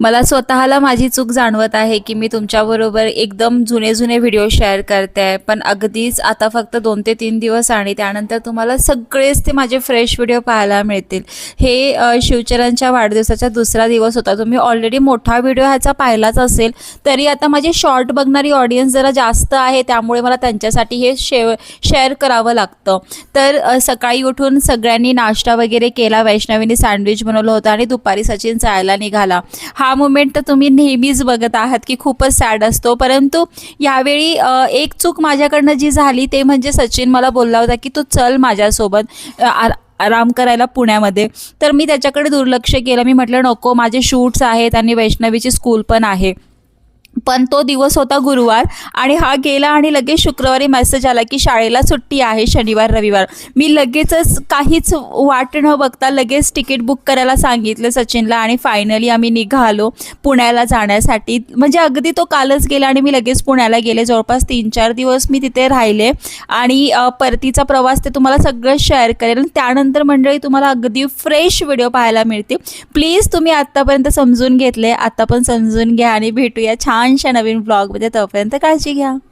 मला स्वतःला माझी चूक जाणवत आहे की मी तुमच्याबरोबर एकदम जुने जुने व्हिडिओ शेअर करते. आहे पण अगदीच आता फक्त दोन ते तीन दिवस आणि त्यानंतर तुम्हाला सगळेच ते माझे फ्रेश व्हिडिओ पाहायला मिळतील. हे शिवचरणच्या वाढदिवसाचा दुसरा दिवस होता. तुम्ही ऑलरेडी मोठा व्हिडिओ ह्याचा पाहिलाच असेल. तरी आता माझे शॉर्ट बघणारी ऑडियन्स जरा जास्त आहे त्यामुळे मला त्यांच्यासाठी हे शेव शेअर करावं लागतं. तर सकाळी उठून सगळ्यांनी नाश्ता वगैरे केला. वैष्णवीने सँडविच बनवलं होतं आणि दुपारी सचिन जायला निघाला. हा मुमेंट तर तुम्ही नेहमीच बघत आहात की खूपच सॅड असतो. परंतु यावेळी एक चूक माझ्याकडनं जी झाली ते म्हणजे सचिन मला बोलला होता की तू चल माझ्यासोबत आराम करायला पुण्यामध्ये. तर मी त्याच्याकडे दुर्लक्ष केलं. मी म्हटलं नको माझे शूट्स आहेत आणि वैष्णवीची स्कूल पण आहे. पण तो दिवस होता गुरुवार आणि हा गेला आणि लगेच शुक्रवारी मेसेज आला की शाळेला सुट्टी आहे शनिवार रविवार. मी लगेचच काहीच वाट न बघता लगेच तिकीट बुक करायला सांगितलं सचिनला आणि फायनली आम्ही निघालो पुण्याला जाण्यासाठी. म्हणजे अगदी तो कालच गेला आणि मी लगेच पुण्याला गेले. जवळपास तीन चार दिवस मी तिथे राहिले आणि परतीचा प्रवास ते तुम्हाला सगळं शेअर करेल. आणि त्यानंतर मंडळी तुम्हाला अगदी फ्रेश व्हिडिओ पाहायला मिळतील. प्लीज तुम्ही आत्तापर्यंत समजून घेतले. आता पण समजून घ्या आणि भेटूया. छान छानशा नवीन ब्लॉगमध्ये तोपर्यंत काळजी घ्या.